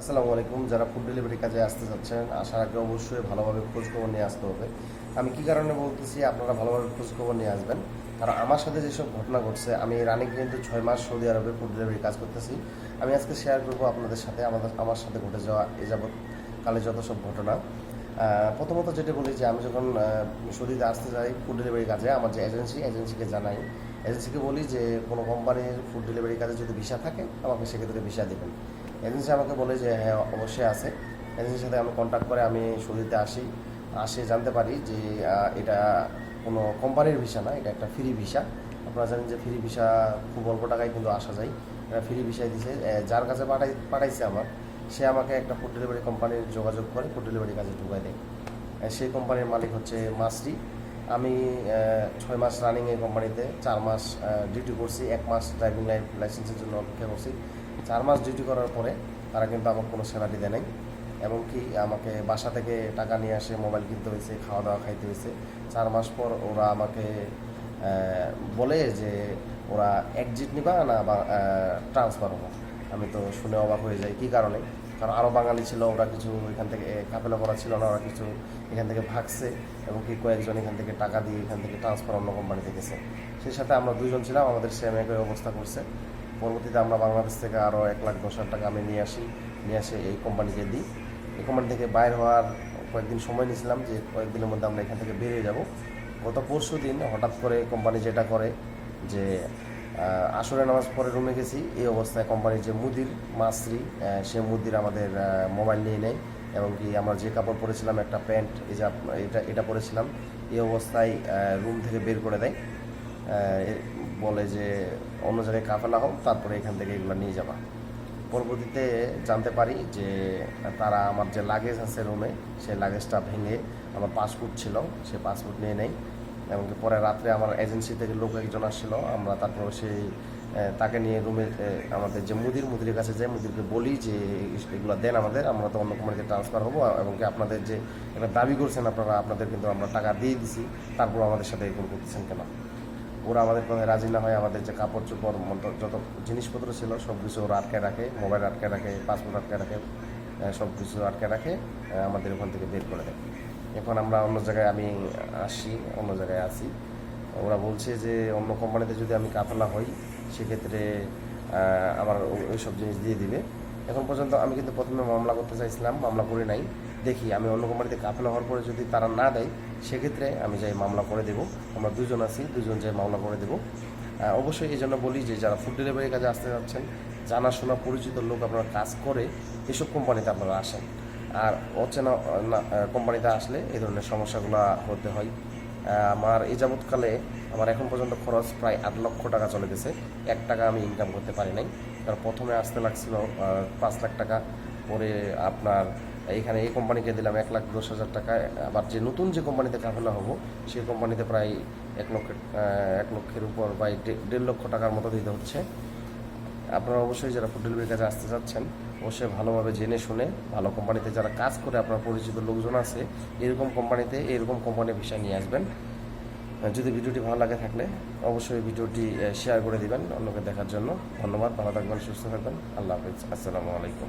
আসসালামু আলাইকুম। যারা ফুড ডেলিভারি কাজে আসতে চাচ্ছেন আসার আগে অবশ্যই ভালোভাবে খোঁজখবর নিয়ে আসতে হবে। আমি কি কারণে বলতেছি, আপনারা ভালোভাবে খোঁজখবর নিয়ে আসবেন। কারণ আমার সাথে যেসব ঘটনা ঘটছে, আমি রানিং কিন্তু ছয় মাস সৌদি আরবে ফুড ডেলিভারি কাজ করতেছি। আমি আজকে শেয়ার করব আপনাদের সাথে, আমাদের আমার সাথে ঘটে যাওয়া এ যাবৎ কালে যত সব ঘটনা। প্রথমত যেটা বলি যে, আমি যখন সৌদিতে আসতে যাই ফুড ডেলিভারি কাজে, আমার যে এজেন্সি এজেন্সিকে জানাই। এজেন্সিকে বলি যে, কোনো কোম্পানির ফুড ডেলিভারি কাজে যদি ভিসা থাকে, আমাকে সেক্ষেত্রে ভিসা দেবেন। এজেন্সি আমাকে বলে যে হ্যাঁ অবশ্যই আছে। এজেন্সির সাথে আমি কন্ট্যাক্ট করে আমি সৌদিতে আসি, আসে জানতে পারি যে এটা কোনো কোম্পানির ভিসা না, এটা একটা ফ্রি ভিসা আপনারা জানেন যে ফ্রি ভিসা খুব অল্প টাকায় কিন্তু আসা যায়। এটা ফ্রি ভিসায় দিছে। যার কাছে পাঠাই, পাঠাইছে আমার, সে আমাকে একটা ফুড ডেলিভারি কোম্পানির যোগাযোগ করে ফুড ডেলিভারি কাজে ঢুকাই দেয়। সেই কোম্পানির মালিক হচ্ছে মাসরি। আমি ছয় মাস রানিং এই কোম্পানিতে চার মাস ডিউটি করছি, এক মাস ড্রাইভিং লাইসেন্সের জন্য অপেক্ষা করছি। চার মাস ডিউটি করার পরে তারা কিন্তু আমার কোনো স্যালারি দেয় নাই। এমনকি আমাকে বাসা থেকে টাকা নিয়ে আসে মোবাইল কিনতে হয়েছে খাওয়া দাওয়া খাইতে হয়েছে। চার মাস পর ওরা আমাকে বলে যে ওরা একজিট নিবা না ট্রান্সফার হব। আমি তো শুনে অবাক হয়ে যাই। কী কারণে? কারণ আরও বাঙালি ছিল, ওরা কিছু এখান থেকে কাপেলা করা ছিল না, ওরা কিছু এখান থেকে ভাগছে। এবং কি কয়েকজন এখান থেকে টাকা দিয়ে এখান থেকে ট্রান্সফার অন্য কোম্পানিতে গেছে। সেই সাথে আমরা দুজন ছিলাম, আমাদের সেম একই অবস্থা করছে। পরবর্তীতে আমরা বাংলাদেশ থেকে আরও এক লাখ দশ হাজার টাকা আমি নিয়ে আসি, নিয়ে আসে এই কোম্পানিকে দিই। এই কোম্পানি থেকে বাইর হওয়ার কয়েকদিন সময় নিয়েছিলাম যে কয়েকদিনের মধ্যে আমরা এখান থেকে বেরিয়ে যাব। গত পরশু দিন হঠাৎ করে কোম্পানি যেটা করে যে আসরে নামাজ পরে রুমে গেছি, এই অবস্থায় কোম্পানির যে মুদির মাসরি সে মুদির আমাদের মোবাইল নিয়ে নেয় এবং কি আমরা যে কাপড় পরেছিলাম, একটা প্যান্ট এটা এটা পরেছিলাম, এই অবস্থায় রুম থেকে বের করে দেয়। বলে যে অন্য জায়গায় কাফেলা হোক, তারপরে এখান থেকে এগুলো নিয়ে যাবা। পরবর্তীতে জানতে পারি যে তারা আমার যে লাগেজ আছে রুমে সেই লাগেজটা ভেঙে আমার পাসপোর্ট ছিল, সে পাসপোর্ট নিয়ে নেয় এমনকি পরে রাত্রে আমার এজেন্সি থেকে লোক একজন আসছিল, আমরা তারপর সেই তাকে নিয়ে রুমে আমাদের যে মুদির মুদির কাছে যাই, মুদিরকে বলি যে এগুলো দেন আমাদের, আমরা তো অন্য কোম্পানিতে ট্রান্সফার হব, এবং কি আপনাদের যে একটা দাবি করছেন আপনারা, আপনাদের কিন্তু আমরা টাকা দিয়ে দিছি, তারপর আমাদের সাথে এগুলো করতেছেন কেন? ওরা আমাদের কথায় রাজি না হয় আমাদের যে কাপড় চোপড় যত জিনিসপত্র ছিল সব কিছু ওরা আটকে রাখে, মোবাইল আটকে রাখে পাসপোর্ট আটকে রাখে সব কিছু আটকে রাখে আমাদের ওখান থেকে বের করে দেয়। এখন আমরা অন্য জায়গায় আমি আসি, অন্য জায়গায় আসি ওরা বলছে যে অন্য কোম্পানিতে যদি আমি কাফেলা হই, সেক্ষেত্রে আমার ওইসব জিনিস দিয়ে দিবে। এখন পর্যন্ত আমি কিন্তু প্রথমে মামলা করতে চাইছিলাম, মামলা করে নাই। দেখি, আমি অন্য কোম্পানিতে কাফেলা হওয়ার পরে যদি তারা না দেয়, সেক্ষেত্রে আমি যাই মামলা করে দেবো। আমরা দুজন আছি, দুজন যাই মামলা করে দেবো। অবশ্যই এই জন্য বলি যে, যারা ফুড ডেলিভারির কাজে আসতে যাচ্ছেন, জানাশোনা পরিচিত লোক আপনারা কাজ করে এসব কোম্পানিতে আপনারা আসেন। আর অচেনা কোম্পানিতে আসলে এই ধরনের সমস্যাগুলো হতে হয়। আমার এই যাবৎকালে আমার এখন পর্যন্ত খরচ প্রায় আট লক্ষ টাকা চলে গেছে। এক টাকা আমি ইনকাম করতে পারি নাই। কারণ প্রথমে আসতে লাগছিল পাঁচ লাখ টাকা। পরে আপনার এইখানে এই কোম্পানিকে দিলাম এক লাখ দশ হাজার টাকা। আবার যে নতুন যে কোম্পানিতে কাফেলা হব সেই কোম্পানিতে প্রায় এক লক্ষ এক লক্ষের উপর দে- দেড় লক্ষ টাকার মতো দিতে হচ্ছে। আপনারা অবশ্যই যারা ফুড ডেলিভারি কাজে আসতে চাচ্ছেন অবশ্যই ভালোভাবে জেনে শুনে, ভালো কোম্পানিতে যারা কাজ করে, আপনার পরিচিত লোকজন আছে, এরকম কোম্পানিতে এরকম কোম্পানির বিষয় নিয়ে আসবেন। যদি ভিডিওটি ভালো লাগে থাকলে অবশ্যই ভিডিওটি শেয়ার করে দিবেন। অন্যকে দেখার জন্য ধন্যবাদ। ভালো থাকবেন, সুস্থ থাকবেন। আল্লাহ হাফিজ। আসসালামু আলাইকুম।